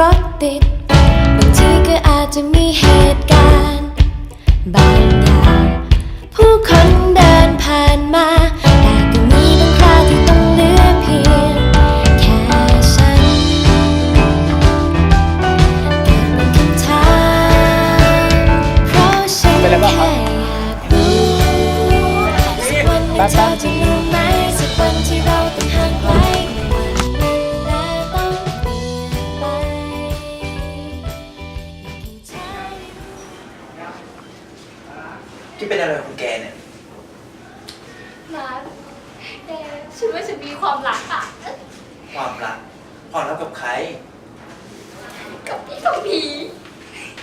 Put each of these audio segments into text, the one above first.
รถติด บางทีก็อาจจะมีเหตุการณ์ บางอย่างผู้คนเดินผ่านมา แต่ก็มีบางคราวที่ต้องเลือเพียง แค่ฉันแต่นคำถามเพราะฉันแค่อยากรู้สักวันหนึ่งเธอจะ ที่เป็นอะไรของแกเนี่ย นัดแกฉันว่าฉันมีความรักอะความรักความรักกับใคร กับพี่กัพี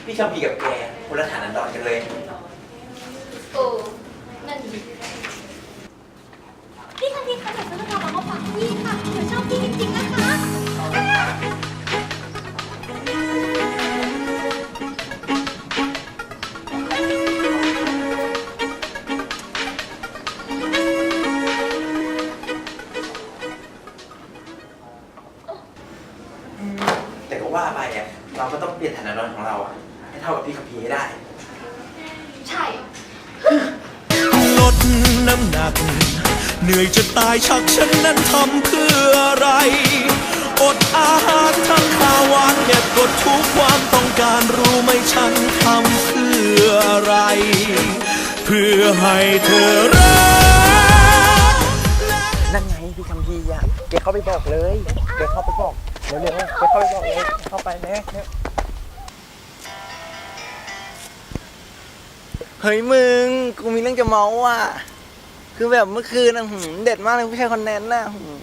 พี่ชอพีกับแกคุนละฐานันดอนกันเลย โอ้นั่นดิพี่คะพี่คะเดี๋ยซื้อกระเป๋ามาฝากพี่ค่ะเดี๋ยวชอบพี่จริงๆนะ แต่ก็ว่าไปอะเราก็ต้องเปลี่ยนฐานันดรของเราอะให้เท่ากับพี่กับพีให้ได้ ใช่ ลดน้ำหนัก เหนื่อยจะตายชักฉันนั้นทำเพื่ออะไร อดอาหารทั้งข้าวหวานเก็บกดทุกความต้องการรู้ไหมฉันทำเพื่ออะไร เพื่อให้เธอรัก นั่นไงพี่คัมพีร์อะแกเข้าไปบอกเลยแกเข้าไปบอก เร็วๆแกเข้าไปบอกเลยเข้าไปเร็วเฮ้ยมึง กูมีเรื่องจะเมาอะ คือแบบเมื่อคืนอะหืมเด็ดมากเลยผู้ชายคนนั้นน่ะหืม